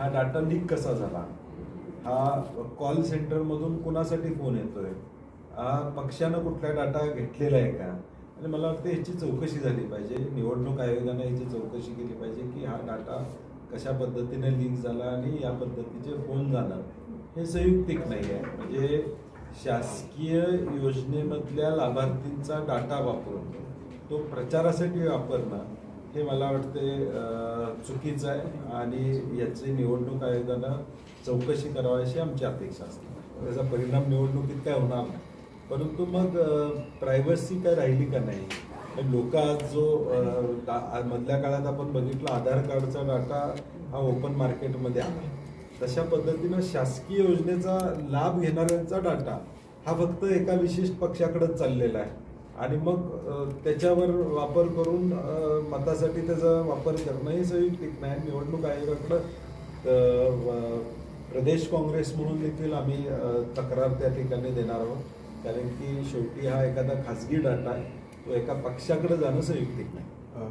हा data leak कसा झाला? हा कॉल सेंटरमधून कुणासाठी फोन येतोय? हा पक्षानं कुठला डाटा घेतलेला आहे का? आणि मला वाटतं ह्याची चौकशी झाली पाहिजे. निवडणूक आयोगानं ह्याची चौकशी केली पाहिजे की हा डाटा कशा पद्धतीने लीक झाला आणि या पद्धतीचे फोन जाणं हे संयुक्तिक नाही आहे. म्हणजे शासकीय योजनेमधल्या लाभार्थींचा डाटा वापरून तो प्रचारासाठी वापरणं हे मला वाटते चुकीचं आहे आणि याची निवडणूक आयोगानं चौकशी करावी अशी आमची अपेक्षा असते. त्याचा परिणाम निवडणुकीत काय होणार नाही. परंतु मग प्रायव्हसी काय राहिली का नाही? लोक आज जो मधल्या काळात आपण बघितलं आधार कार्डचा डाटा हा ओपन मार्केटमध्ये आला. तशा पद्धतीनं शासकीय योजनेचा लाभ घेणाऱ्यांचा डाटा हा फक्त एका विशिष्ट पक्षाकडेच चाललेला आहे. आणि मग त्याच्यावर वापर करून मतासाठी त्याचा वापर करणंही संयुक्तिक नाही निवडणूक आयोगाकडं प्रदेश काँग्रेस म्हणून देखील आम्ही तक्रार त्या ठिकाणी देणार आहोत. कारण की शेवटी हा एखादा खाजगी डाटा आहे तो एका पक्षाकडे जाणं संयुक्तिक नाही.